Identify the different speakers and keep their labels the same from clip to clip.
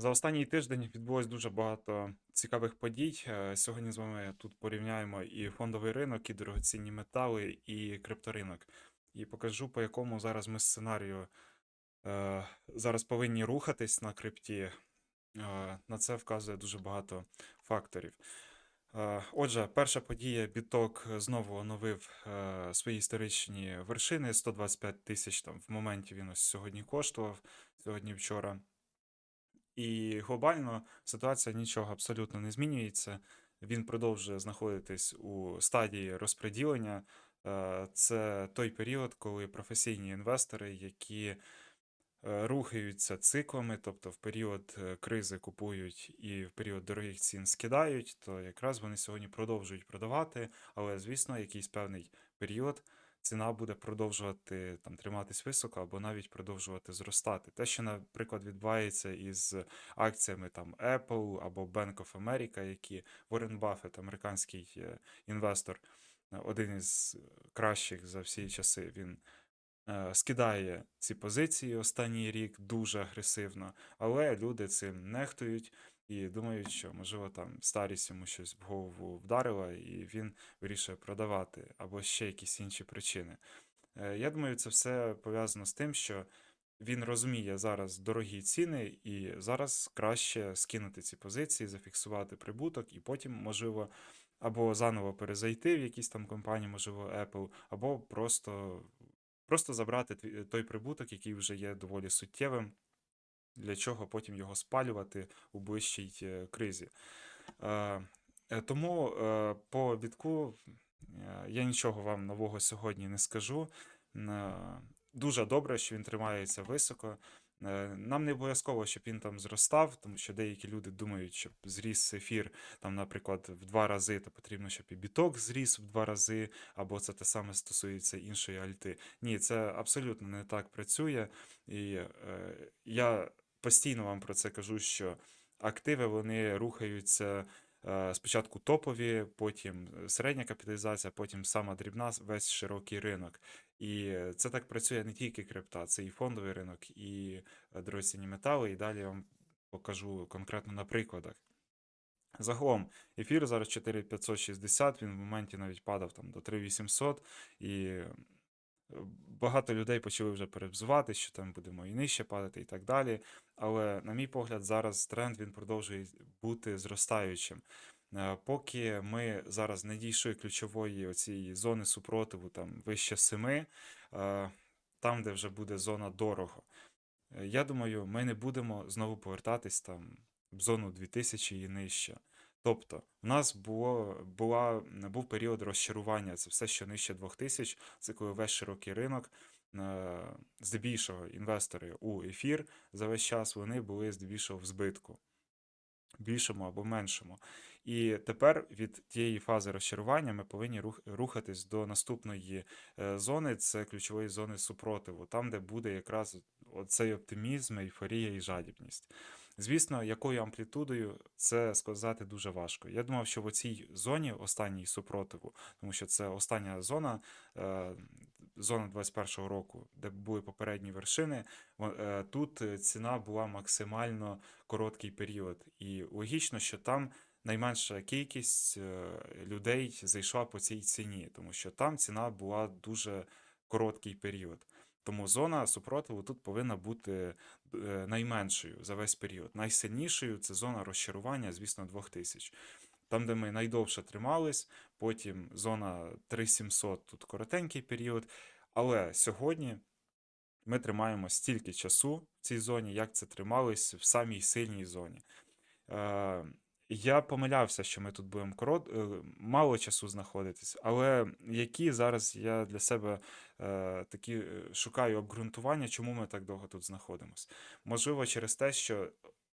Speaker 1: За останній тиждень відбулось дуже багато цікавих подій. Е, Сьогодні з вами тут порівняємо і фондовий ринок, і дорогоцінні метали, і крипторинок. І покажу, по якому зараз ми сценарію е, зараз повинні рухатись на крипті. Е, на це вказує дуже багато факторів. Е, Отже, перша подія біток знову оновив е, свої історичні вершини. 125 тисяч там в моменті він ось сьогодні коштував, сьогодні-вчора. І глобально ситуація нічого абсолютно не змінюється. Він продовжує знаходитись у стадії розподілення. Е, Це той період, коли професійні інвестори, які е, рухаються циклами, тобто в період е, кризи купують і в період дорогих цін скидають, то якраз вони сьогодні продовжують продавати, але звісно, якийсь певний період ціна буде продовжувати там триматись високо або навіть продовжувати зростати. Те, що, наприклад, відбувається із акціями там Apple або Bank of America, які Warren Buffett, американський е, інвестор, е, один із кращих за всі часи, він е, скидає ці позиції останній рік дуже агресивно, але люди цим нехтують. І думають, що можливо там старість йому щось в голову вдарила, і він вирішує продавати, або ще якісь інші причини. Е, Я думаю, це все пов'язано з тим, що він розуміє зараз дорогі ціни, і зараз краще скинути ці позиції, зафіксувати прибуток, і потім, можливо, або заново перезайти в якісь там компанії, можливо, Apple, або просто, просто забрати той прибуток, який вже є доволі суттєвим для чого потім його спалювати у ближчій е, кризі. Е, е, Тому по бітку я нічого вам нового сьогодні не скажу. Дуже добре, що він тримається високо. Нам не обов'язково, щоб він там зростав, тому що деякі люди думають, щоб зріс ефір, там, наприклад, в два рази, то потрібно, щоб і біток зріс в два рази, або це те саме стосується іншої альти. Ні, це абсолютно не так працює. І е, я постійно вам про це кажу, що активи вони рухаються е, спочатку топові, потім середня капіталізація, потім сама дрібна, весь широкий ринок. І це так працює не тільки крипта, це і фондовий ринок, і е, дорогоцінні метали. І далі я вам покажу конкретно на прикладах. Загалом, ефір зараз 4560, він в моменті навіть падав там до 3800, і е, багато людей почали вже перебзувати, що там будемо і нижче падати, і так далі. Але, на мій погляд, зараз тренд він продовжує бути зростаючим. Е, Поки ми зараз не дійшли ключової оцієї зони супротиву, там вище 7, е, там, де вже буде зона дорого. Е, Я думаю, ми не будемо знову повертатись там в зону 2000 і нижче. Тобто, в нас було, була, був період розчарування. Це все, що нижче 2000, це коли весь широкий ринок, е, здебільшого інвестори у ефір за весь час вони були здебільшого в збитку більшому або меншому. І тепер від тієї фази розчарування ми повинні рухатись до наступної е, зони, це ключової зони супротиву, там, де буде якраз оцей оптимізм, ейфорія і жадібність. Звісно, якою амплітудою це сказати дуже важко. Я думав, що в цій зоні останній супротиву, тому що це остання зона, е, зона 21-го року, де були попередні вершини, е, тут е, ціна була максимально короткий період. І логічно, що там найменша кількість людей зайшла по цій ціні, тому що там ціна була дуже короткий період. Тому зона супротиву тут повинна бути е, найменшою за весь період. Найсильнішою це зона розчарування, звісно, 2000. Там, де ми найдовше тримались, потім зона 3700, тут коротенький період. Але сьогодні ми тримаємо стільки часу в цій зоні, як це трималось в самій сильній зоні. Е, я помилявся, що ми тут будемо корот... е, мало часу знаходитись, але які зараз я для себе е, такі е, шукаю обґрунтування, чому ми так довго тут знаходимося. Можливо, через те, що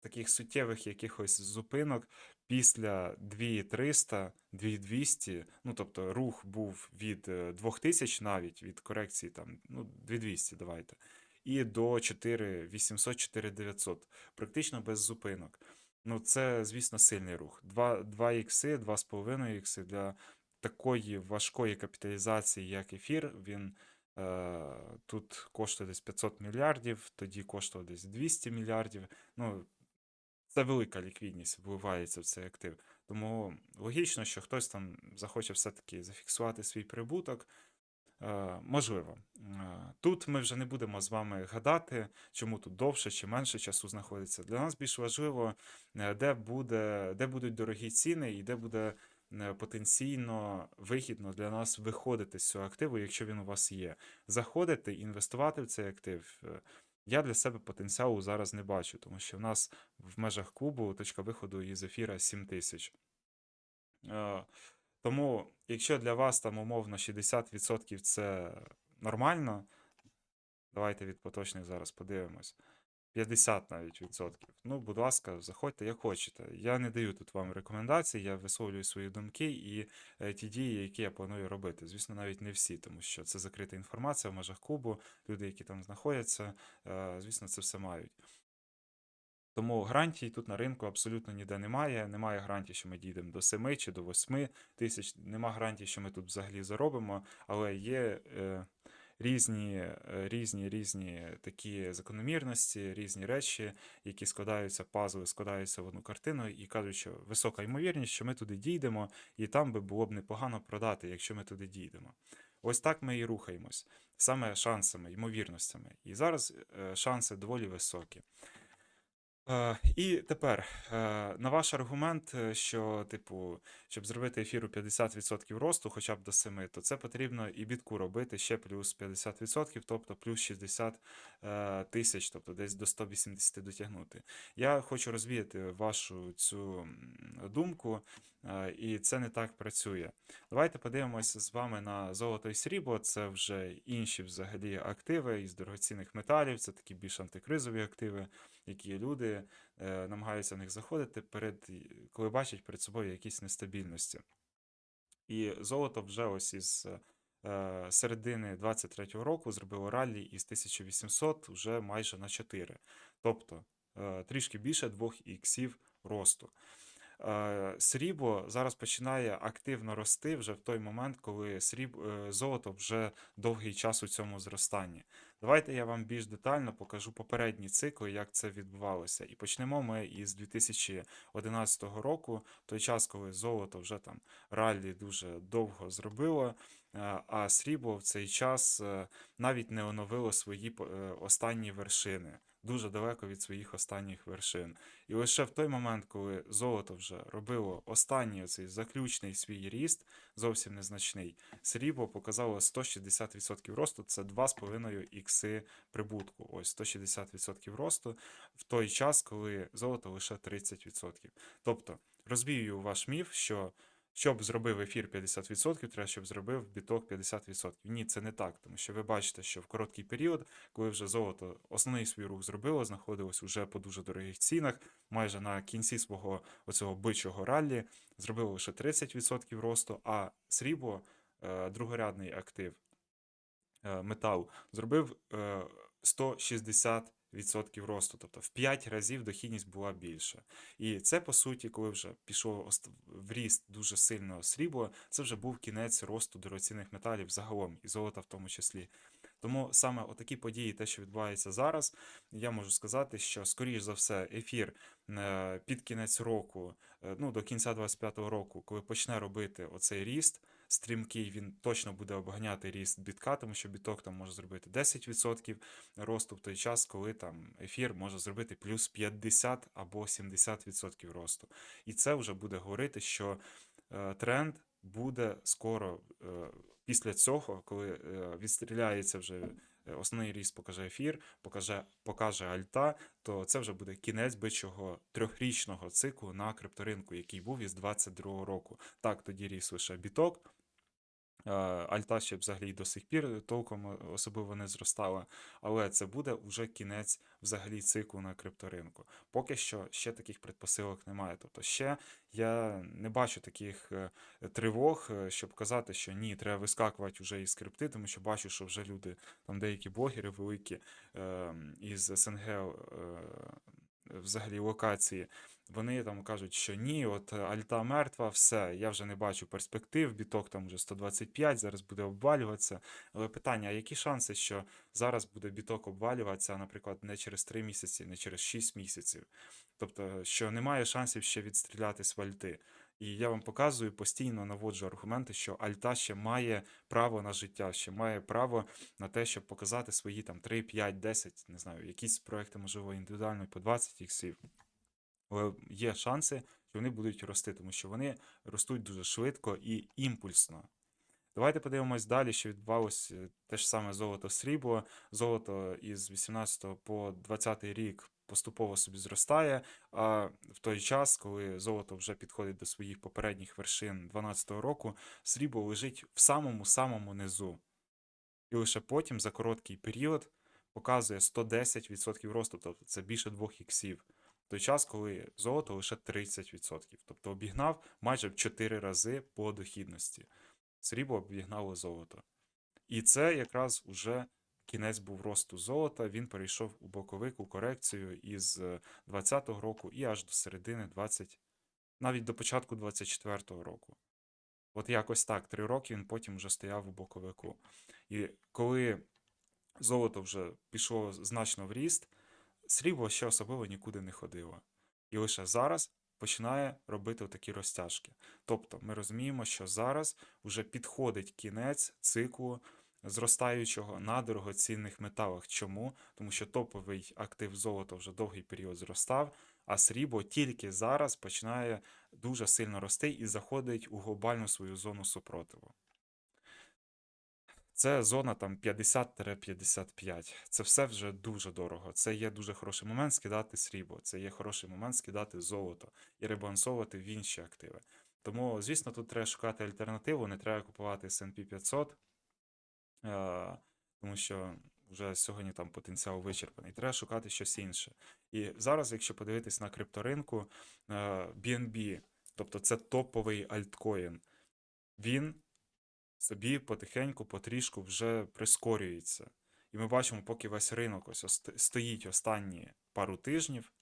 Speaker 1: таких суттєвих якихось зупинок після 2300, 2200, ну тобто рух був від е, 2000 навіть від корекції там, ну 2200 давайте, і до 4800, 4900, практично без зупинок. Ну, це, звісно, сильний рух. 2, 2 ікси, 2,5 ікси для такої важкої капіталізації, як ефір, він е, тут коштує десь 500 мільярдів, тоді коштував десь 200 мільярдів. Ну, це велика ліквідність вливається в цей актив. Тому логічно, що хтось там захоче все-таки зафіксувати свій прибуток. Е, Можливо. Е, Тут ми вже не будемо з вами гадати, чому тут довше чи менше часу знаходиться. Для нас більш важливо, е, де буде, де будуть дорогі ціни і де буде потенційно вигідно для нас виходити з цього активу, якщо він у вас є. Заходити, інвестувати в цей актив. Я для себе потенціалу зараз не бачу, тому що в нас в межах клубу точка виходу із ефіра 7 тисяч. Тому, якщо для вас там умовно 60% це нормально, давайте від поточних зараз подивимось. 50 навіть відсотків. Ну, будь ласка, заходьте як хочете. Я не даю тут вам рекомендацій, я висловлюю свої думки і е, ті дії, які я планую робити. Звісно, навіть не всі, тому що це закрита інформація в межах клубу, люди, які там знаходяться, е, звісно, це все мають. Тому гарантій тут на ринку абсолютно ніде немає. Немає гарантій, що ми дійдемо до 7 чи до 8 тисяч. Нема гарантій, що ми тут взагалі заробимо, але є е, різні, е, різні, різні такі закономірності, різні речі, які складаються, пазли складаються в одну картину, і кажуть, що висока ймовірність, що ми туди дійдемо, і там би було б непогано продати, якщо ми туди дійдемо. Ось так ми і рухаємось, саме шансами, ймовірностями. І зараз е, шанси доволі високі. Е, і тепер, е, на ваш аргумент, е, що, типу, щоб зробити ефіру 50% росту, хоча б до 7, то це потрібно і бітку робити ще плюс 50%, тобто плюс 60 е, тисяч, тобто десь до 180 дотягнути. Я хочу розвіяти вашу цю думку, і це не так працює. Давайте подивимося з вами на золото і срібло. Це вже інші взагалі активи із дорогоцінних металів, це такі більш антикризові активи які люди е, намагаються в них заходити, перед, коли бачать перед собою якісь нестабільності. І золото вже ось із е, середини 23-го року зробило раллі із 1800 вже майже на 4. Тобто е, трішки більше 2 іксів росту. Е, Срібло зараз починає активно рости вже в той момент, коли сріб... е, золото вже довгий час у цьому зростанні. Давайте я вам більш детально покажу попередні цикли, як це відбувалося. І почнемо ми із 2011 року, той час, коли золото вже там раллі дуже довго зробило, е, а срібло в цей час навіть не оновило свої останні вершини. Дуже далеко від своїх останніх вершин. І лише в той момент, коли золото вже робило останній оцей заключний свій ріст, зовсім незначний, срібло показало 160% росту, це 2,5 ікси прибутку. Ось 160% росту в той час, коли золото лише 30%. Тобто, розвію ваш міф, що щоб зробив ефір 50%, треба, щоб зробив біток 50%. Ні, це не так, тому що ви бачите, що в короткий період, коли вже золото основний свій рух зробило, знаходилось уже по дуже дорогих цінах, майже на кінці свого оцього бичого раллі, зробило лише 30% росту, а срібло, е, другорядний актив е, метал, зробив е, 160% відсотків росту, тобто в 5 разів дохідність була більша. І це по суті, коли вже пішов в ріст дуже сильно срібло, це вже був кінець росту дорогоцінних металів загалом і золота в тому числі. Тому саме отакі події, те, що відбувається зараз, я можу сказати, що, скоріш за все, ефір е, під кінець року, е, ну до кінця 25-го року, коли почне робити оцей ріст, стрімкий, він точно буде обганяти ріст бітка, тому що біток там може зробити 10% росту в той час, коли там ефір може зробити плюс 50 або 70% росту. І це вже буде говорити, що е, тренд буде скоро е, після цього, коли е, відстріляється вже. е, Основний ріс, покаже ефір, покаже, покаже альта, то це вже буде кінець бичого трьохрічного циклу на крипторинку, який був із 22 року. Так, тоді ріс лише біток, Альта ще взагалі до сих пір толком е, особливо не зростала, але це буде вже кінець взагалі циклу на крипторинку. Поки що ще таких предпосилок немає. Тобто ще я не бачу таких е, тривог, е, щоб казати, що ні, треба вискакувати вже із крипти, тому що бачу, що вже люди, там деякі блогери великі е, із СНГ е, взагалі локації. Вони там кажуть, що ні, от е, альта мертва, все, я вже не бачу перспектив, біток там вже 125, зараз буде обвалюватися. Але питання: а які шанси, що зараз буде біток обвалюватися, наприклад, не через 3 місяці, не через 6 місяців? Тобто, що немає шансів ще відстрілятись в альти. І я вам показую, постійно наводжу аргументи, що альта ще має право на життя, ще має право на те, щоб показати свої там 3, 5, 10, не знаю, якісь проекти, можливо, індивідуально по 20 іксів. Але є шанси, що вони будуть рости, тому що вони ростуть дуже швидко і імпульсно. Давайте подивимось далі, що відбувалося те ж саме золото срібло. Золото із 18 по 20 рік поступово собі зростає. А в той час, коли золото вже підходить до своїх попередніх вершин 12 року, срібло лежить в самому-самому низу. І лише потім за короткий період показує 110% росту, тобто це більше 2 іксів. В той час, коли золото лише 30%, тобто обігнав майже в 4 рази по дохідності. Срібло обігнало золото. І це якраз уже кінець був росту золота. Він перейшов у боковик, у корекцію із 20-го року і аж до середини 20, навіть до початку 24-го року. От якось так, три роки він потім вже стояв у боковику. І коли золото вже пішло значно в ріст, срібло ще особливо нікуди не ходило. І лише зараз починає робити такі розтяжки. Тобто ми розуміємо, що зараз вже підходить кінець циклу зростаючого на дорогоцінних металах. Чому? Тому що топовий актив золота вже довгий період зростав, а срібло тільки зараз починає дуже сильно рости і заходить у глобальну свою зону супротиву. Це зона там 50-55. Це все вже дуже дорого. Це є дуже хороший момент скидати срібло, це є хороший момент скидати золото і ребалансовувати в інші активи. Тому, звісно, тут треба шукати альтернативу, не треба купувати S&P 500, е, тому що вже сьогодні там потенціал вичерпаний. Треба шукати щось інше. І зараз, якщо подивитись на крипторинку, е, BNB, тобто це топовий альткоін, він собі потихеньку, потрішку вже прискорюється. І ми бачимо, поки весь ринок ось стоїть останні пару тижнів.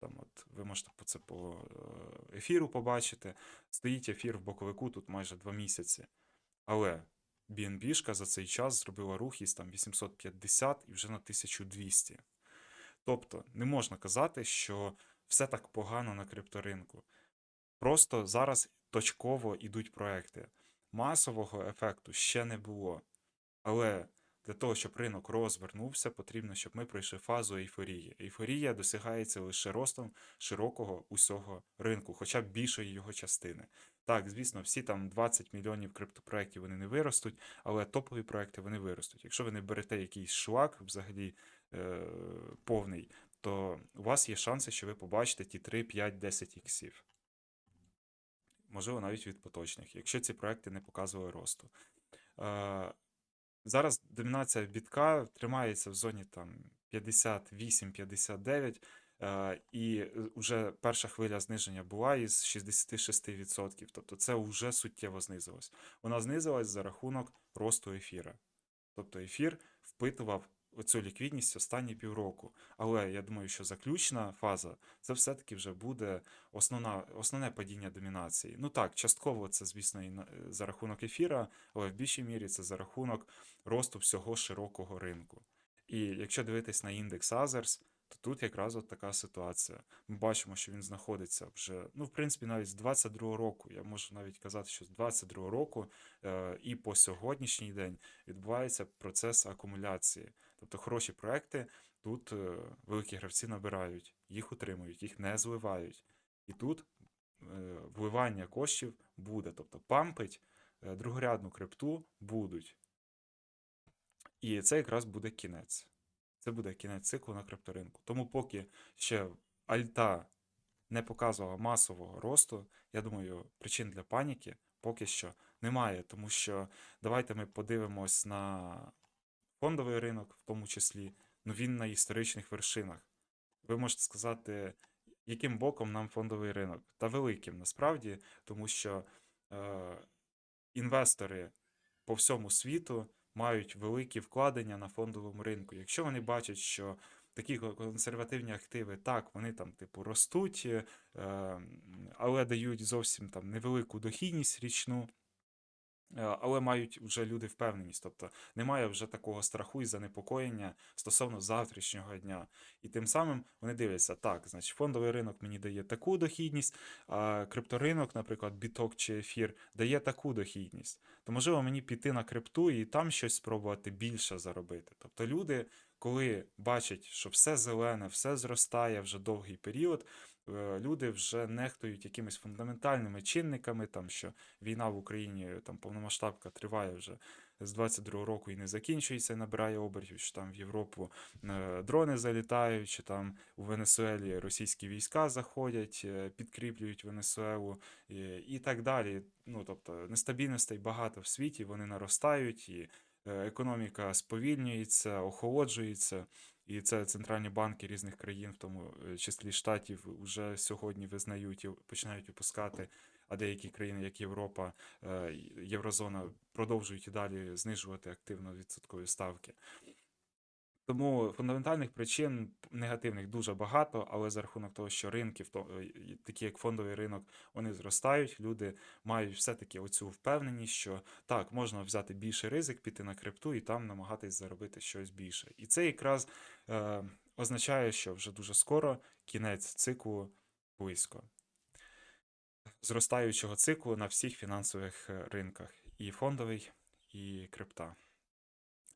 Speaker 1: Там от ви можете це по е, ефіру побачити. Стоїть ефір в боковику тут майже два місяці. Але BNB за цей час зробила рух із там 850 і вже на 1200. Тобто не можна казати, що все так погано на крипторинку. Просто зараз точково йдуть проекти. Масового ефекту ще не було. Але для того, щоб ринок розвернувся, потрібно, щоб ми пройшли фазу ейфорії. Ейфорія досягається лише ростом широкого усього ринку, хоча б більшої його частини. Так, звісно, всі там 20 мільйонів криптопроєктів вони не виростуть, але топові проекти вони виростуть. Якщо ви не берете якийсь шлак взагалі е, повний, то у вас є шанси, що ви побачите ті 3, 5, 10 іксів. Можливо, навіть від поточних, якщо ці проекти не показували росту. Е, Зараз домінація бітка тримається в зоні там 58-59, е, і вже перша хвиля зниження була із 66%. Тобто це вже суттєво знизилось. Вона знизилась за рахунок росту ефіра. Тобто ефір впитував оцю ліквідність останні півроку. Але я думаю, що заключна фаза це все-таки вже буде основна, основне падіння домінації. Ну так, частково це, звісно, і за рахунок ефіра, але в більшій мірі це за рахунок росту всього широкого ринку. І якщо дивитись на індекс Others, то тут якраз от така ситуація. Ми бачимо, що він знаходиться вже, ну, в принципі, навіть з 22 року. Я можу навіть казати, що з 22 року е, і по сьогоднішній день відбувається процес акумуляції. Тобто хороші проекти тут е, великі гравці набирають, їх утримують, їх не зливають. І тут е, вливання коштів буде. Тобто пампить е, другорядну крипту будуть. І це якраз буде кінець. Це буде кінець циклу на крипторинку. Тому поки ще альта не показувала масового росту, я думаю, причин для паніки поки що немає. Тому що давайте ми подивимось на фондовий ринок, в тому числі, ну він на історичних вершинах. Ви можете сказати, яким боком нам фондовий ринок? Та великим насправді, тому що е, інвестори по всьому світу мають великі вкладення на фондовому ринку. Якщо вони бачать, що такі консервативні активи, так, вони там, типу, ростуть, е, але дають зовсім там невелику дохідність річну, Але мають вже люди впевненість, тобто немає вже такого страху і занепокоєння стосовно завтрашнього дня. І тим самим вони дивляться, так, значить, фондовий ринок мені дає таку дохідність, а крипторинок, наприклад, біток чи ефір, дає таку дохідність. То можливо мені піти на крипту і там щось спробувати більше заробити. Тобто люди, коли бачать, що все зелене, все зростає вже довгий період, е, люди вже нехтують якимись фундаментальними чинниками, там що війна в Україні, там повномасштабка триває вже з 22-го року і не закінчується, набирає обертів, що там в Європу е, дрони залітають, чи там у Венесуелі російські війська заходять, е, підкріплюють Венесуелу і, так далі. Ну тобто нестабільностей багато в світі, вони наростають, і е, економіка сповільнюється, охолоджується. І це центральні банки різних країн, в тому е, числі штатів, вже сьогодні визнають і починають випускати, а деякі країни, як Європа, е, Єврозона, продовжують і далі знижувати активно відсоткові ставки. Тому фундаментальних причин негативних дуже багато, але за рахунок того, що ринки, е, такі як фондовий ринок, вони зростають, люди мають все-таки оцю впевненість, що так, можна взяти більший ризик, піти на крипту і там намагатись заробити щось більше. І це якраз е, означає, що вже дуже скоро кінець циклу близько. Зростаючого циклу на всіх фінансових е, ринках, і фондовий, і крипта.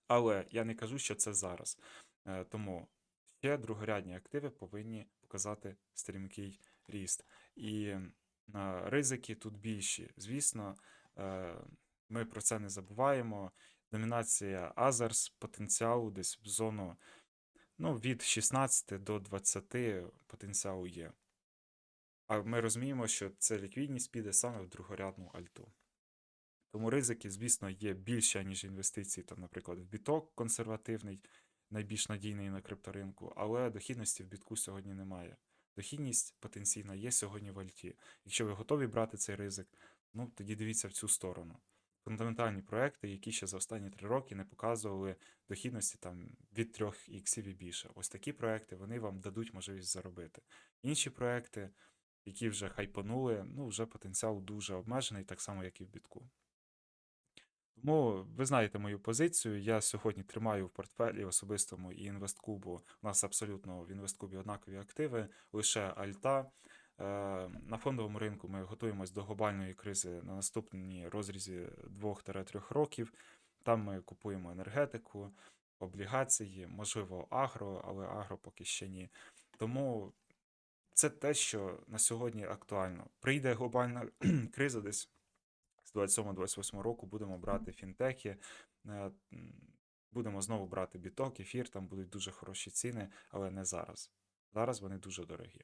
Speaker 1: Але я не кажу, що це зараз. Е, Тому ще другорядні активи повинні показати стрімкий ріст. І ризики тут більші. Звісно, е, ми про це не забуваємо. Домінація Азерс потенціалу десь в зону ну, від 16 до 20 потенціалу є. А ми розуміємо, що ця ліквідність піде саме в другорядну альту. Тому ризики, звісно, є більше, ніж інвестиції, там, наприклад, в біток консервативний, найбільш надійний на крипторинку, але дохідності в бітку сьогодні немає. Дохідність потенційна є сьогодні в альті. Якщо ви готові брати цей ризик, ну тоді дивіться в цю сторону. Фундаментальні проекти, які ще за останні три роки не показували дохідності там від 3 іксів і більше. Ось такі проекти вони вам дадуть можливість заробити. Інші проекти, які вже хайпанули, ну вже потенціал дуже обмежений, так само, як і в бітку. Тому ви знаєте мою позицію. Я сьогодні тримаю в портфелі особистому і інвесткубу. У нас абсолютно в інвесткубі однакові активи, лише альта. Е, На фондовому ринку ми готуємось до глобальної кризи на наступній розрізі 2-3 років. Там ми купуємо енергетику, облігації, можливо, агро, але агро поки ще ні. Тому це те, що на сьогодні актуально. Прийде глобальна криза десь 27-28 року будемо брати фінтехи, е, будемо знову брати біток, ефір, там будуть дуже хороші ціни, але не зараз. Зараз вони дуже дорогі.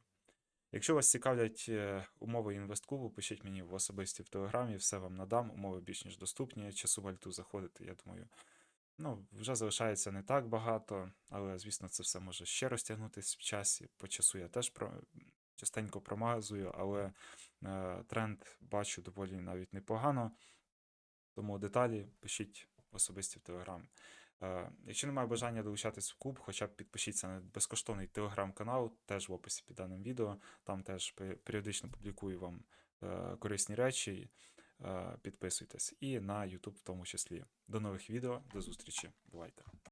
Speaker 1: Якщо вас цікавлять е, умови інвесткубу, пишіть мені в особисті в телеграмі, все вам надам, умови більш ніж доступні. Часу вальту заходити, я думаю. Ну, вже залишається не так багато, але, звісно, це все може ще розтягнутися в часі. По часу я теж. Частенько промазую, але е, тренд бачу доволі навіть непогано. Тому деталі пишіть особисті в Телеграм. Е, якщо немає бажання долучатись в клуб, хоча б підпишіться на безкоштовний телеграм-канал, теж в описі під даним відео. Там теж періодично публікую вам е, корисні речі. Підписуйтесь. І на YouTube в тому числі. До нових відео, до зустрічі. Бувайте!